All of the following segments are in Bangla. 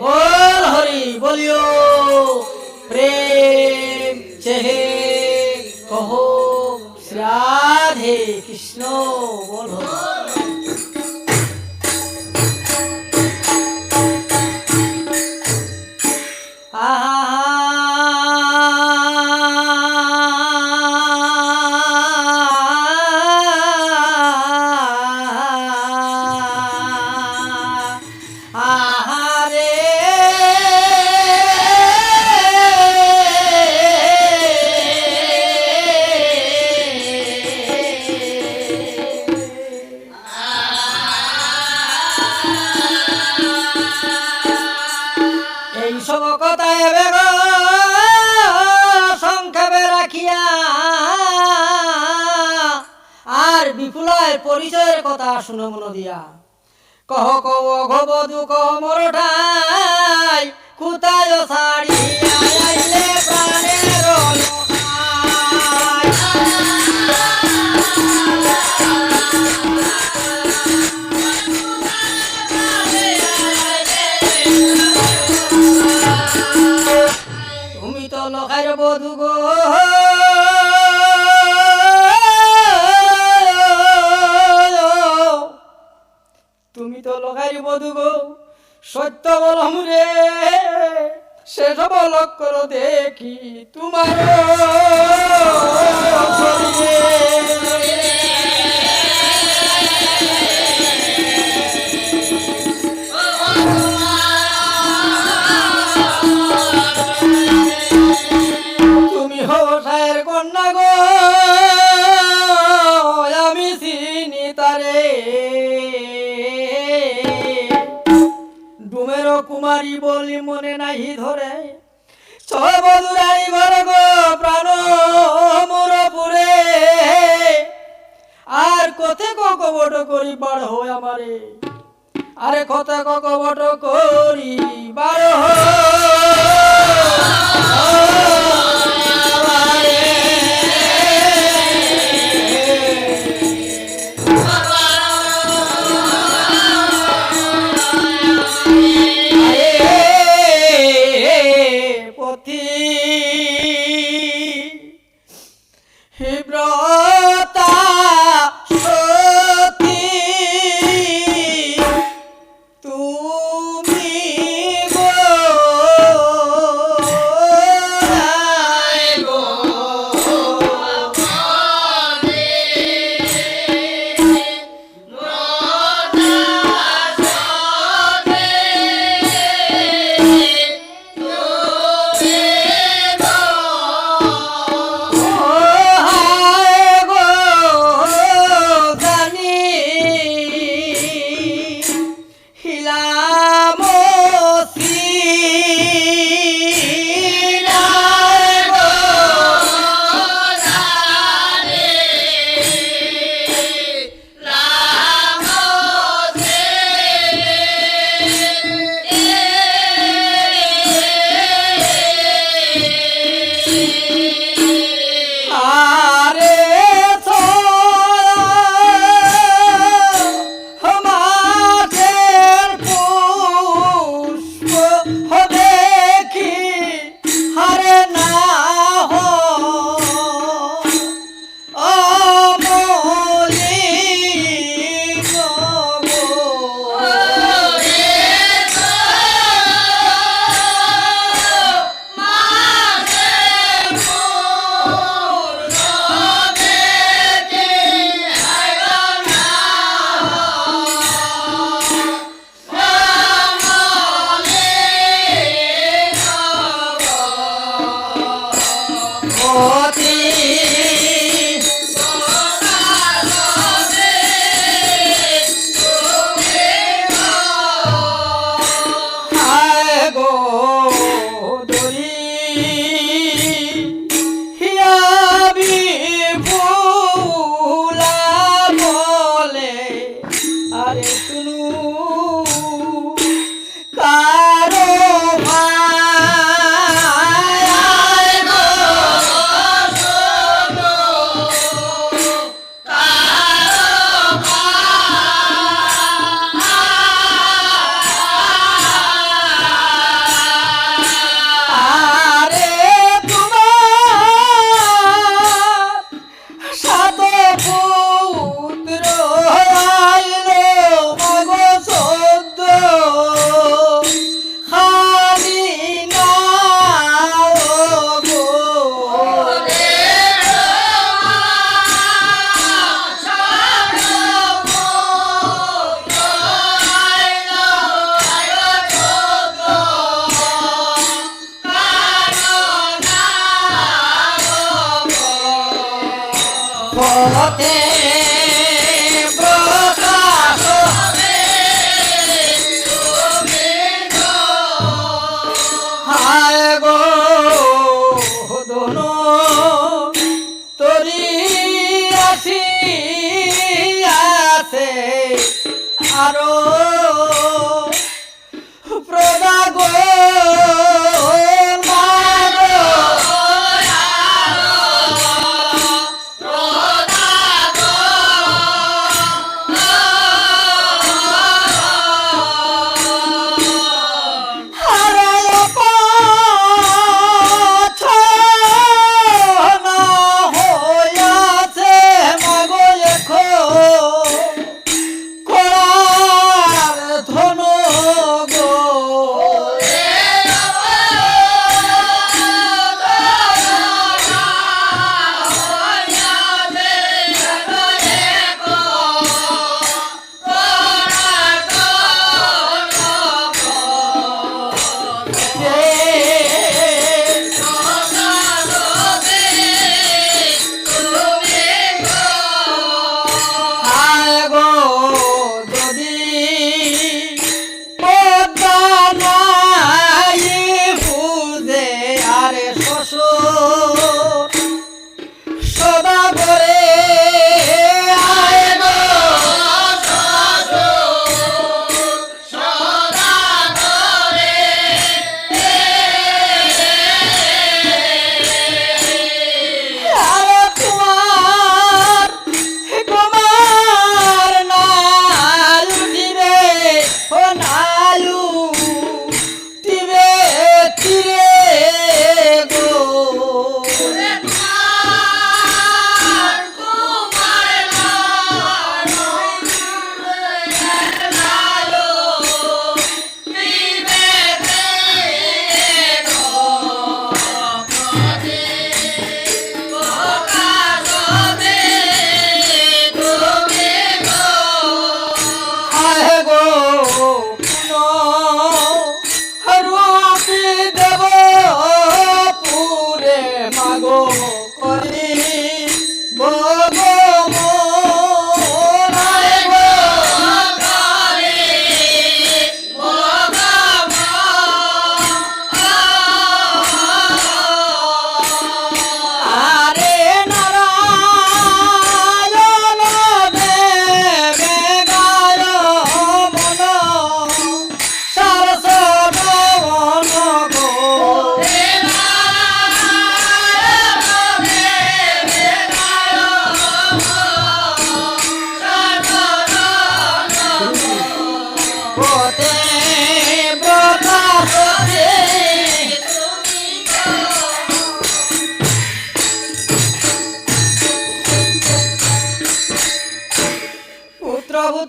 बोल हरि बोलियो प्रेम चहे कहो राधे कृष्ण बोल পরিচয়ের কথা শুনো মন দিয়া কহ কহ ঘবধু কহ মোর ঠাই কুতায় শাড়ি আইলে প্রাণের। তুমি তো লখার বধু গো তুমি তো লখার বধু গো সত্য বলম রে সেসব করো দেখি তোমার কুমারী বলি মনে নাহি ধরে। সবদুরাই ঘর গো প্রাণ মোরপুরে। আর কোথে ককবট করি বড় হয় আমারে? আরে কোথে ককবট করি বড় পথি পথে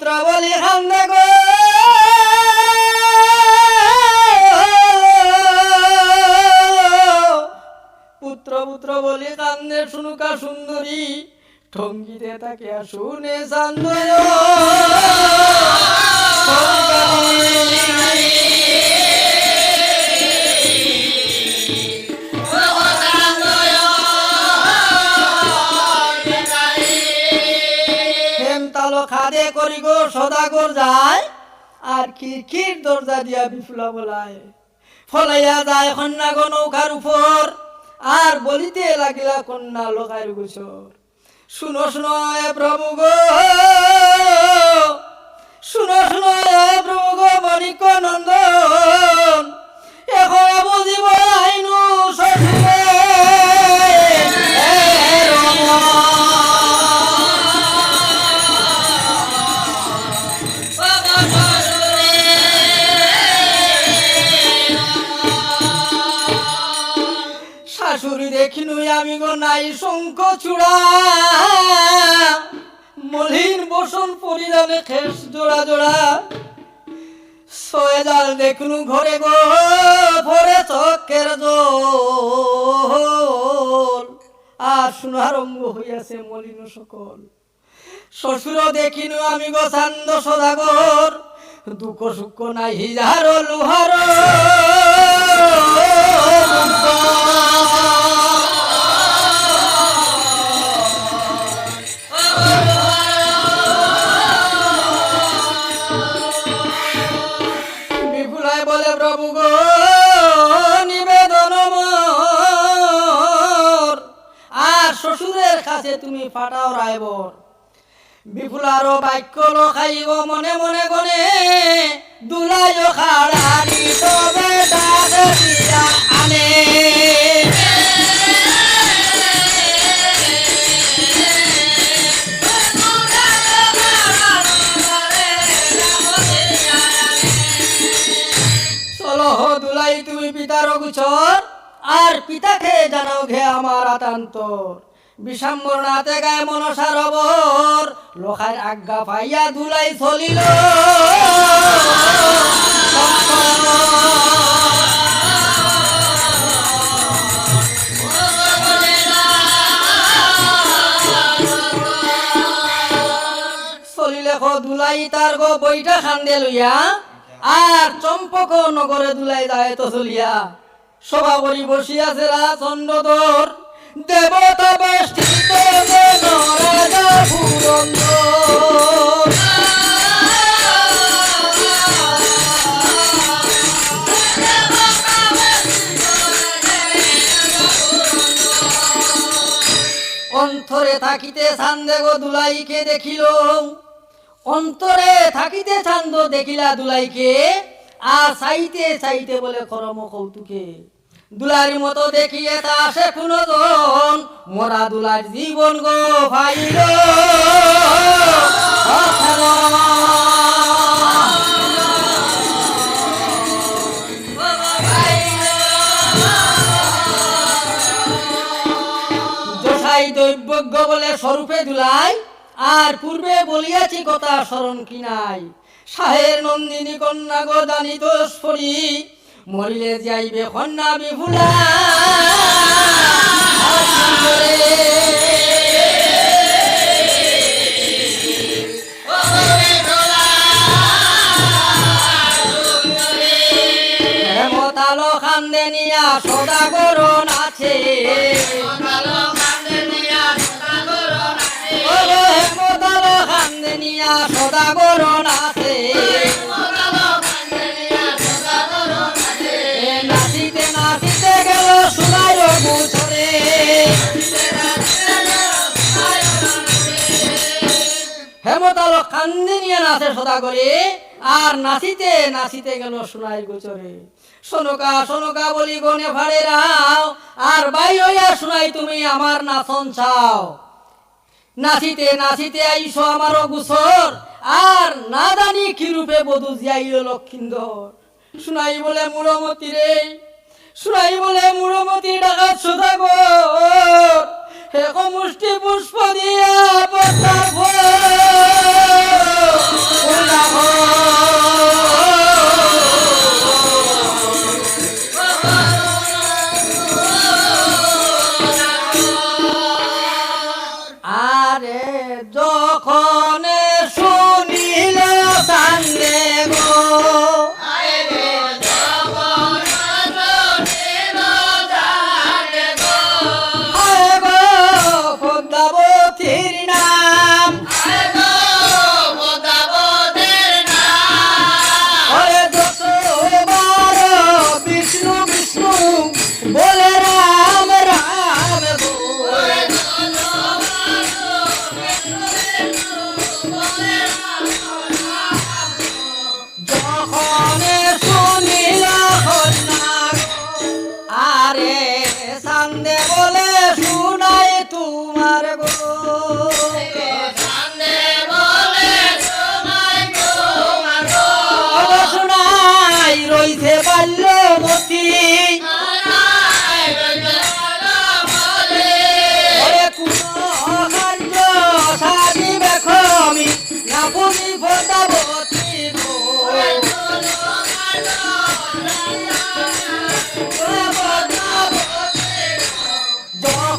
পুত্র বলি গো! পুত্র পুত্র বলি কান্দে শুনুকা সুন্দরী ঠঙ্গিতে তাকে শুনে সান্দয় খাদে করি গো সদাগর যায়। আর খিড়কির দরজা দিয়া বিফুলা বলায়। ফলাইয়া যায় কন্যা গো নৌকার উপর। আর বলিতে লাগিলা কন্যা লোকার গোসর শুনো শুনো এ প্রভু গো। শুনো শুনো এ প্রভু গো মণিক নন্দন। দেখিনু আমি গো নাই শঙ্খ চূড়া। মলিন বসন পরিধানে খেস জোড়া জোড়া। ছয় জাল দেখনু ঘরে গো, ভরে চকের জল। আর সোনার হইয়াছে মলিন সকল। শ্বশুর দেখিনু আমি গো চান্দ সদাগর। দুঃখ সুখ নাই যার লোহার। আর শ্বশুরের কাছে তুমি ফাটাও রায়বর। বিপুলার বাক্য লখাইব মনে মনে গনে দুলাই খাড়ানি তবে আনে। দুলাই, তুমি পিতার গুছর আর পিতাকে জানাও ঘে আমার আতান্তর। বিষাম্বর নাতে গায়ে মনসার অবর লোখার আজ্ঞা পাইয়া দুলাই চলিল। দুলাই তার গো বইটা খান্দে লইয়া, আর চম্পক নগরে দুলাই যায় তো চলিয়া সভা বসিয়াছে চন্দ্রদর। দেবতা বেষ্টিত অন্তরে থাকিতে ছান্দে গো দুলাইকে দেখিল। অন্তরে থাকিতে ছান্দ দেখিলা দুলাইকে আর চাইতে চাইতে বলে করম কৌতুকে। দুলারি মতো দেখিয়ে তা সে জন মোরা দুলার জীবন গো ভাইল দৈবজ্ঞ বলে স্বরূপে দুলাই, আর পূর্বে বলিয়াছি কথা স্মরণ কি নাই। সাহের নন্দিনী কন্যা গো দানিত স্ফরি মরিলে যাইবে কন্যা বিভুলা। হেমতালো খান্দে নিয়া সদাগরণ আছে। সদাগরণ আছে। কান্দি নিয়ে নাচে সদা করে, আর নাচিতে নাচিতে গেল সোনাই গোচরে। সোনকা সোনকা বলি গনে ভাড়ে রাও, আর বাই হইয়া শুনাই তুমি আমার নাচন চাও। নাচিতে নাচিতে আইসো আমার গুসর আর না জানি কি রূপে বধু জিয়াইল লক্ষিন্দর। শুনাই বলে মুড়মতি রে শুনাই বলে মুড়মতি ডাকাত সদাগর। হে মুষ্টি পুষ্প দিয়া পতাব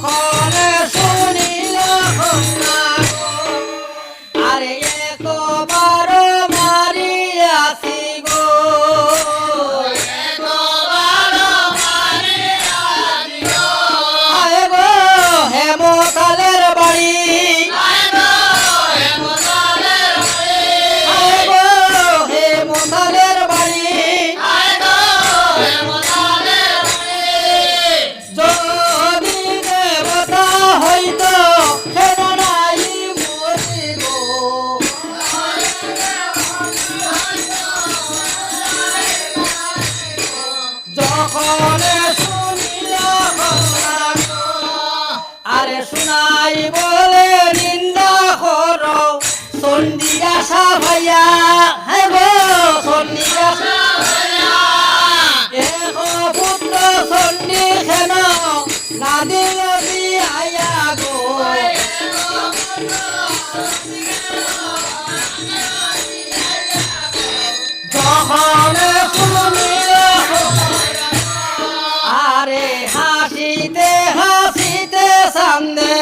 যখন চণ্ডী আশা ভাইয়া। হে গো চণ্ডী আশা এক পুত্র চণ্ডী খেন না দিল আয়া গো। যখন শুনিল আরে হাসিতে হাসিতে সান্দে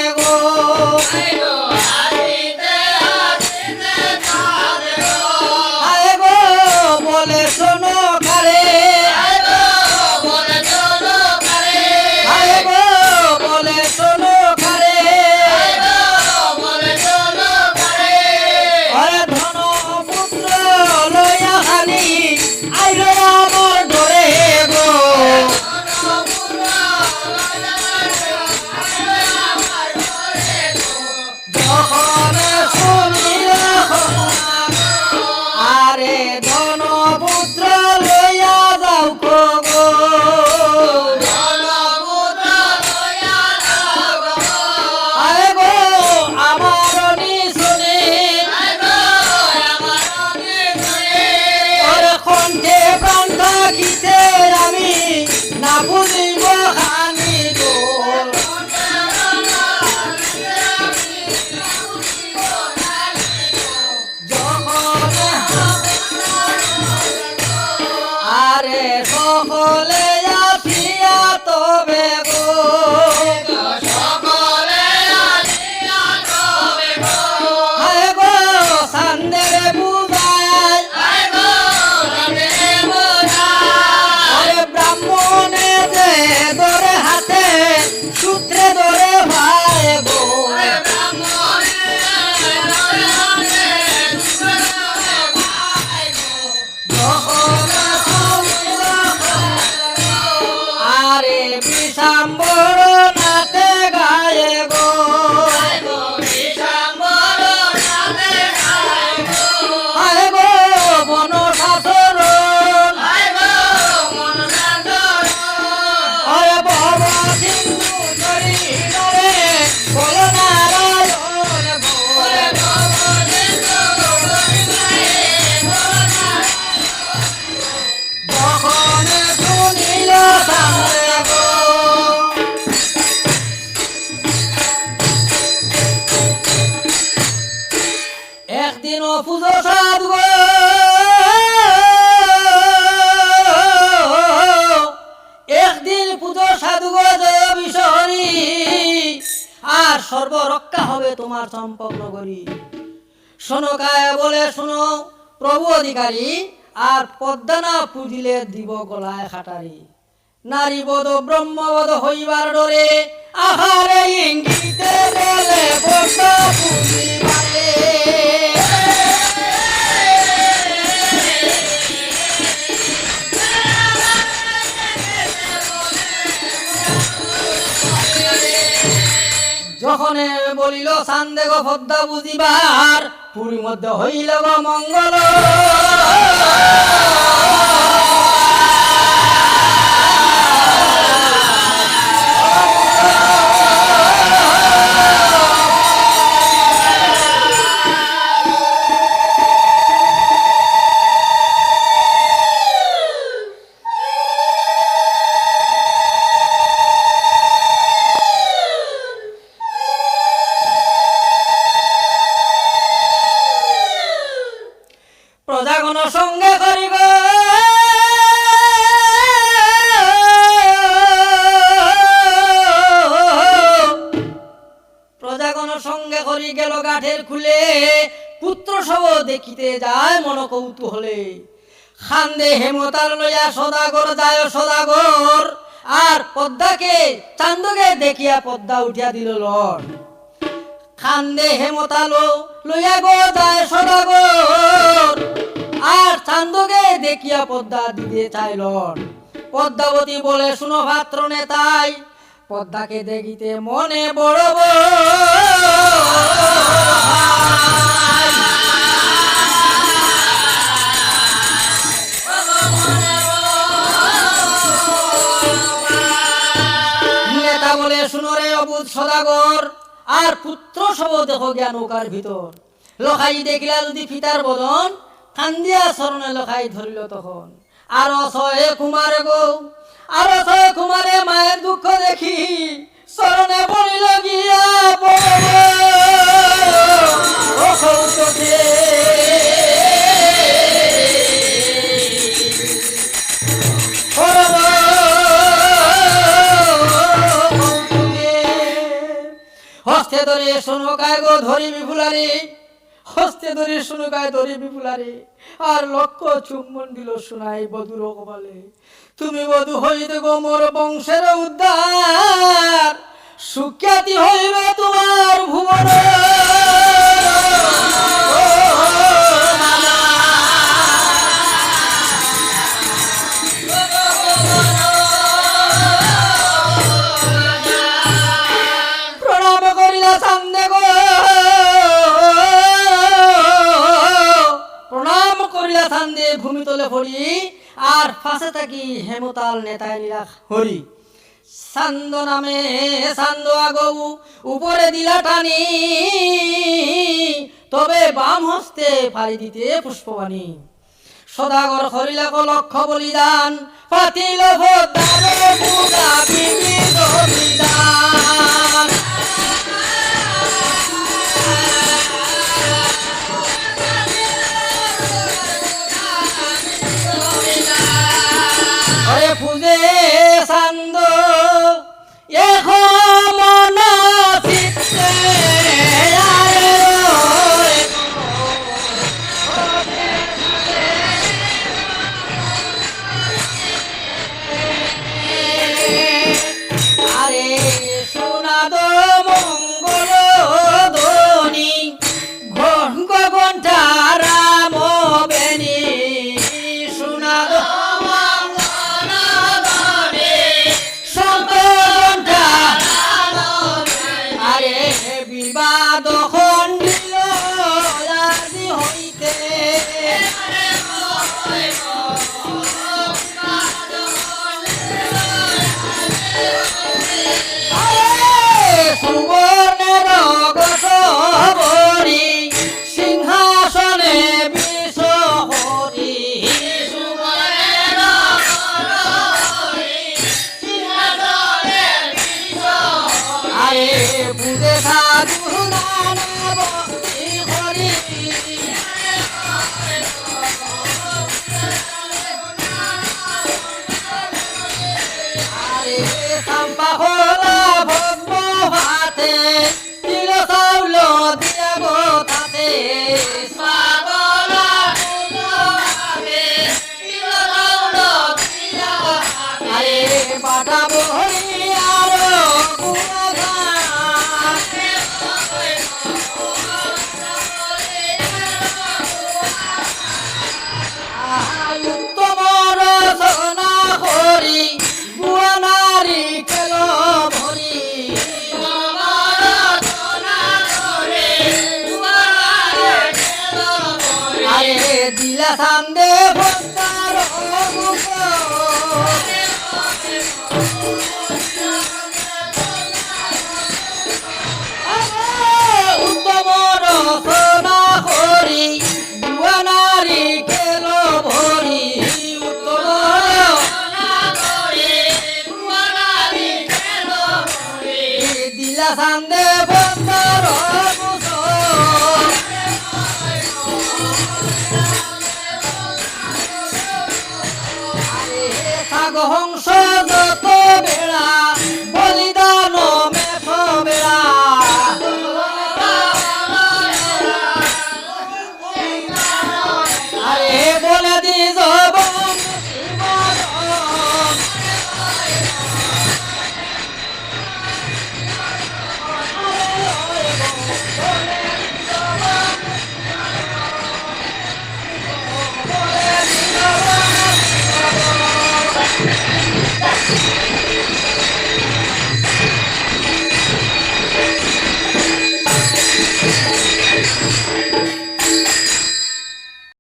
প্রভু অধিকারী, আর পদ্মা না পুজিলে দিব গলায় খাটারি নারী বধ ব্রহ্মবধ হইবার ডরে আহারে ইঙ্গিতে পদ্মা যখন বলিল, সান্দেগ পদ্মা বুঝিবার পুরী মধ্যে হইল মঙ্গল। সব দেখিতে যায় মন কৌতূহলে খান্দে হেমতার লইয়া সদাগর যায় সদাগর, আর পদ্মাকে, চান্দকে দেখিয়া পদ্মা উঠিয়া দিল লড় খান্দে হেমতালো লইয়া গো যায় সদাগর, আর চান্দকে দেখিয়া পদ্মা দিতে চাইল পদ্মাবতী বলে, শুনো ভাত্র নেতাই, পদ্মাকে দেখিতে মনে বড় নেতা শুনো রে অবুধ সদাগর, আর পুত্র সব দেখো গিয়া নৌকার ভিতর। লখাই দেখিলা যদি পিতার বদন, কান্দিয়া চরণে লখাই ধরিল তখন। আর ছয়ে কুমারে গো, আর ছয়ে কুমারে মায়ের দুঃখ দেখি চরণে পড়িল গিয়া বড় হস্তে ধরে শুনুকায় গো ধরি বিপুলারে, হস্তে ধরে শুনুকায় ধরি বিপুলারে। আর লক্ষ চুম্বন দিল শোনাই বধুর কপালে। তুমি বধু হইতে গো মোর বংশের উদ্ধার, সুখ্যাতি হইবে তোমার থাকি হেমতাল নেতায় নিরা হরি, সান্দ নামে, সান্দ আগৌ, উপরে দিলা টানি, তবে বাম হস্তে পাড়ি দিতে পুষ্পবাণী। সদাগর হরিলাক লক্ষ বলিদান, পাতিল ভোদার বুদা বিবিধ বিধান সান্দ এখন মন